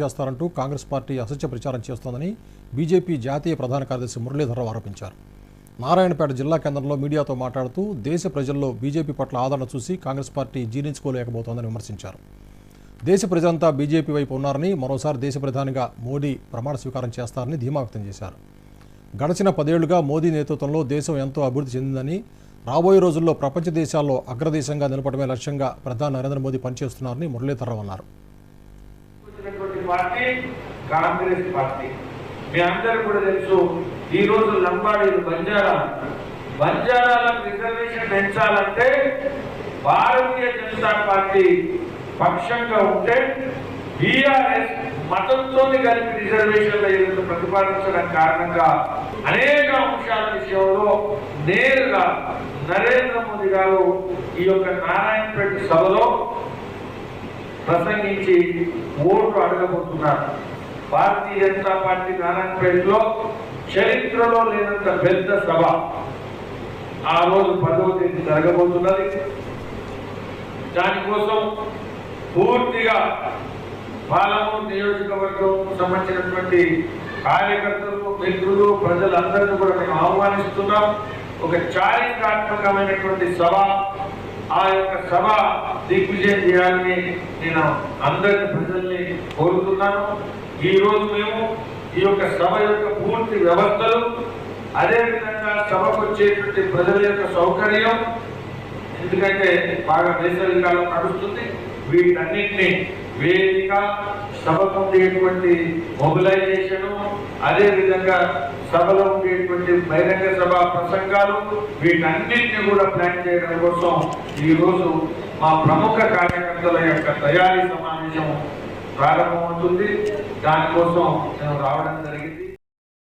చేస్తారంటూ Congress party అసత్య ప్రచారం చేస్తోందని బీజేపీ జాతీయ ప్రధాన కార్యదర్శి మురళీధరరావు ఆరోపించారు. నారాయణపేట జిల్లా కేంద్రంలో మీడియాతో మాట్లాడుతూ దేశ ప్రజల్లో బీజేపీ పట్ల ఆదరణ చూసి కాంగ్రెస్ పార్టీ జీర్ణించుకోలేకపోతోందని విమర్శించారు. దేశ ప్రజలంతా బీజేపీ వైపు ఉన్నారని మరోసారి దేశ ప్రధానిగా మోడీ ప్రమాణ స్వీకారం చేస్తారని ధీమా వ్యక్తం చేశారు. గడిచిన పదేళ్ళుగా మోదీ నేతృత్వంలో దేశం ఎంతో అభివృద్ధి చెందిందని రాబోయే రోజుల్లో ప్రపంచ దేశాల్లో అగ్రదేశంగా నిలపడమే లక్ష్యంగా ప్రధాని నరేంద్ర మోదీ పనిచేస్తున్నారని మురళీధరరావు అన్నారు. Party Congress party. మీ అందరూ కూడా తెలుసు ఈ రోజు లంబాడీలు బంజారా బంజారాలకు రిజర్వేషన్ పెంచాలంటే భారతీయ జనతా పార్టీ పక్షంగా ఉంటే బీఆర్ఎస్ మతంతో కలిపి రిజర్వేషన్ల ఏదైతే ప్రతిపాదించడం కారణంగా అనేక అంశాల విషయంలో నేరుగా నరేంద్ర మోదీ గారు ఈ యొక్క నారాయణపేట సభలో ప్రసంగించి ఓట్లు అడగబోతున్నారు. భారతీయ జనతా పార్టీ నారాయణపేటలో చరిత్రలో లేనంత పెద్ద సభ ఆ రోజు పదవ తేదీ జరగబోతున్నది. దానికోసం పూర్తిగా పాలమూరు నియోజకవర్గం సంబంధించినటువంటి కార్యకర్తలు మిత్రులు ప్రజలందరినీ కూడా మేము ఆహ్వానిస్తున్నాం. ఒక చారిత్రాత్మకమైనటువంటి సభ ఆ యొక్క సభ దిగ్విజయం చేయాలని నేను అందరి ప్రజల్ని కోరుతున్నాను. ఈ రోజు మేము ఈ యొక్క సభ యొక్క పూర్తి వ్యవస్థలు అదేవిధంగా సభకు వచ్చేటువంటి ప్రజల యొక్క సౌకర్యం ఎందుకంటే బాగా వేసవి కాలం నడుస్తుంది. వీటన్నిటిని వేదిక సభకు ఉండేటువంటి మొబిలైజేషన్ అదే విధంగా సభలో ఉండేటువంటి బహిరంగ సభ ప్రసంగాలు వీటన్నిటిని కూడా ప్లాన్ చేయడం కోసం ఈరోజు మా ప్రముఖ కార్యకర్తల యొక్క తయారీ సమావేశం ప్రారంభమవుతుంది. దానికోసం నేను రావడం జరిగింది.